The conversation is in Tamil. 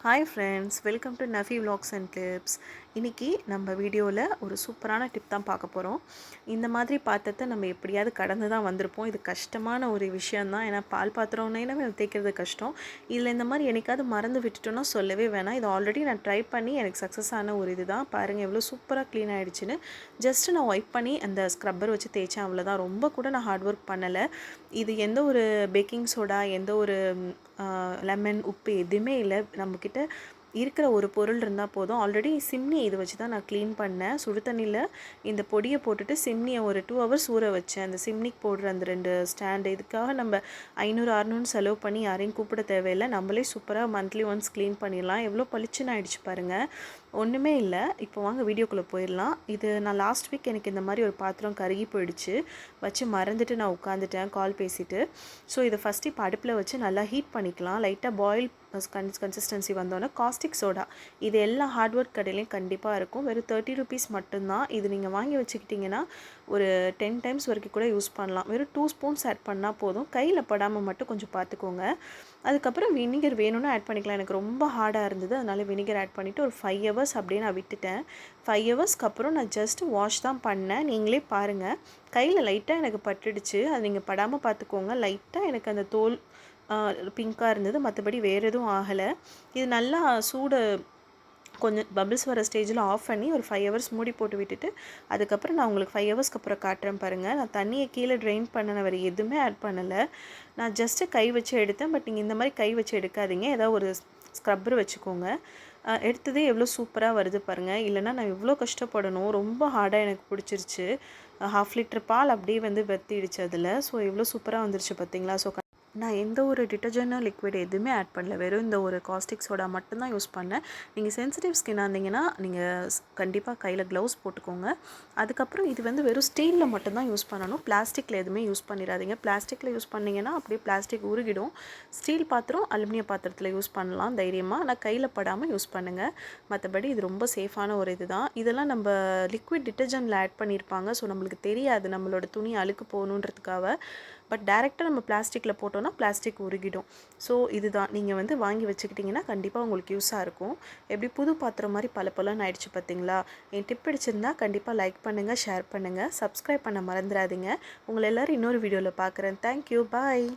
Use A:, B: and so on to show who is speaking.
A: hi friends welcome to Nafi vlogs and clips இன்றைக்கி நம்ம வீடியோவில் ஒரு சூப்பரான டிப் தான் பார்க்க போகிறோம் இந்த மாதிரி பாத்திரத்தை நம்ம எப்படியாவது கடந்து தான் வந்திருப்போம் இது கஷ்டமான ஒரு விஷயந்தான் ஏன்னா பால் பாத்திரம்னே நம்ம தேய்க்கிறது கஷ்டம் இதில் இந்த மாதிரி எனக்காவது மறந்து விட்டுட்டோம்னா சொல்லவே வேணாம் இது ஆல்ரெடி நான் ட்ரை பண்ணி எனக்கு சக்ஸஸ் ஆன ஒரு இது தான் பாருங்கள் எவ்வளோ சூப்பராக க்ளீன் ஆகிடுச்சின்னு ஜஸ்ட்டு நான் ஒய்ப் பண்ணி அந்த ஸ்க்ரப்பர் வச்சு தேய்ச்சேன் அவ்வளோதான் ரொம்ப கூட நான் ஹார்ட் ஒர்க் பண்ணலை இது எந்த ஒரு பேக்கிங் சோடா எந்த ஒரு லெமன் உப்பு எதுவுமே இல்லை நம்மக்கிட்ட இருக்கிற ஒரு பொருள் இருந்தால் போதும் ஆல்ரெடி சிம்னியை இது வச்சு தான் நான் க்ளீன் பண்ணேன் சுடு தண்ணியில் இந்த பொடியை போட்டுட்டு சிம்னியை ஒரு டூ ஹவர்ஸ் ஊற வச்சேன் அந்த சிம்னிக்கு போடுற அந்த ரெண்டு ஸ்டாண்டு இதுக்காக நம்ம ஐநூறு அறுநூறு செலவு பண்ணி யாரையும் கூப்பிட தேவையில்லை நம்மளே சூப்பராக மந்த்லி ஒன்ஸ் க்ளீன் பண்ணிடலாம் எவ்வளோ பளிச்சுன்னு ஆயிடுச்சு பாருங்கள் ஒன்றுமே இல்லை இப்போ வாங்க வீடியோக்குள்ளே போயிடலாம் இது நான் லாஸ்ட் வீக் எனக்கு இந்த மாதிரி ஒரு பாத்திரம் கருகி போயிடுச்சு வச்சு மறந்துட்டு நான் உட்காந்துட்டேன் கால் பேசிவிட்டு ஸோ இதை ஃபஸ்ட்டு இப்போ அடுப்பில் வச்சு நல்லா ஹீட் பண்ணிக்கலாம் லைட்டாக பாயில் கன்ஸ் கன்சிஸ்டன்சி வந்தோன்னே காஸ்டிக் சோடா இது எல்லா ஹார்ட் ஒர்க் கடையிலையும் கண்டிப்பாக இருக்கும் வெறும் தேர்ட்டி ருபீஸ் மட்டும்தான் இது நீங்கள் வாங்கி வச்சுக்கிட்டிங்கன்னா ஒரு டென் டைம்ஸ் வரைக்கும் கூட யூஸ் பண்ணலாம் வெறும் டூ ஸ்பூன்ஸ் ஆட் பண்ணால் போதும் கையில் படாமல் மட்டும் கொஞ்சம் பார்த்துக்கோங்க அதுக்கப்புறம் வினிகர் வேணும்னு ஆட் பண்ணிக்கலாம் எனக்கு ரொம்ப ஹார்டாக இருந்தது அதனால் வினிகர் ஆட் பண்ணிவிட்டு ஒரு ஃபைவ் ஹவர்ஸ் அப்படியே நான் விட்டுட்டேன் ஃபைவ் ஹவர்ஸ்க்கு அப்புறம் நான் ஜஸ்ட் வாஷ் தான் பண்ணேன் நீங்களே பாருங்கள் கையில் லைட்டாக எனக்கு பட்டுடுச்சு அது நீங்கள் படாமல் பார்த்துக்கோங்க லைட்டாக எனக்கு அந்த தோல் பிங்க்காக இருந்தது மற்றபடி வேறு எதுவும் ஆகலை இது நல்லா சூடு கொஞ்சம் பபிள்ஸ் வர ஸ்டேஜில் ஆஃப் பண்ணி ஒரு ஃபைவ் ஹவர்ஸ் மூடி போட்டு விட்டுட்டு அதுக்கப்புறம் நான் உங்களுக்கு ஃபைவ் ஹவர்ஸ்க்கு அப்புறம் காட்டுறேன் பாருங்கள் நான் தண்ணியை கீழே ட்ரெயின் பண்ணின வரை எதுவுமே ஆட் பண்ணலை நான் ஜஸ்ட்டு கை வச்சு எடுத்தேன் பட் நீங்கள் இந்த மாதிரி கை வச்சு எடுக்காதீங்க ஏதாவது ஒரு ஸ்க்ரப்பர் வச்சுக்கோங்க எடுத்ததே எவ்வளோ சூப்பராக வருது பாருங்கள் இல்லைனா நான் எவ்வளோ கஷ்டப்படணும் ரொம்ப ஹார்டாக எனக்கு பிடிச்சிருச்சு ஹாஃப் லிட்டர் பால் அப்படியே வந்து வெத்திடுச்சு அதில் ஸோ எவ்வளோ சூப்பராக வந்துருச்சு பார்த்தீங்களா ஸோ நான் எந்த ஒரு டிட்டர்ஜென்டோ லிக்விட் எதுவுமே ஆட் பண்ணல வெறும் இந்த ஒரு காஸ்டிக் சோடா மட்டும்தான் யூஸ் பண்ணேன் நீங்கள் சென்சிட்டிவ் ஸ்கின்னாக இருந்தீங்கன்னா நீங்கள் கண்டிப்பாக கையில் க்ளவுஸ் போட்டுக்கோங்க அதுக்கப்புறம் இது வந்து வெறும் ஸ்டீலில் மட்டும்தான் யூஸ் பண்ணணும் பிளாஸ்டிக்கில் எதுவுமே யூஸ் பண்ணிடாதீங்க பிளாஸ்டிக்கில் யூஸ் பண்ணிங்கன்னா அப்படியே பிளாஸ்டிக் உருகிடும் ஸ்டீல் பாத்திரம் அலுமினிய பாத்திரத்தில் யூஸ் பண்ணலாம் தைரியமாக ஆனால் கையில் படாமல் யூஸ் பண்ணுங்கள் மற்றபடி இது ரொம்ப சேஃபான ஒரு இது தான் இதெல்லாம் நம்ம லிக்விட் டிட்டர்ஜென்டில் ஆட் பண்ணியிருப்பாங்க ஸோ நம்மளுக்கு தெரியாது நம்மளோட துணி அழுக்கு போகணுன்றதுக்காக பட் டேரெக்டாக நம்ம பிளாஸ்டிக்கில் போட்டோன்னா பிளாஸ்டிக் உருகிடும் ஸோ இதுதான் நீங்கள் வந்து வாங்கி வச்சுக்கிட்டிங்கன்னா கண்டிப்பாக உங்களுக்கு யூஸாக இருக்கும் எப்படி புது பாத்திரம் மாதிரி பல பலன்னு ஆயிடுச்சு பார்த்தீங்களா என் டிப் பிடிச்சிருந்தா கண்டிப்பாக லைக் பண்ணுங்கள் ஷேர் பண்ணுங்கள் சப்ஸ்கிரைப் பண்ண மறந்துடாதீங்க உங்களை எல்லோரும் இன்னொரு வீடியோவில் பார்க்குறேன் தேங்க்யூ பாய்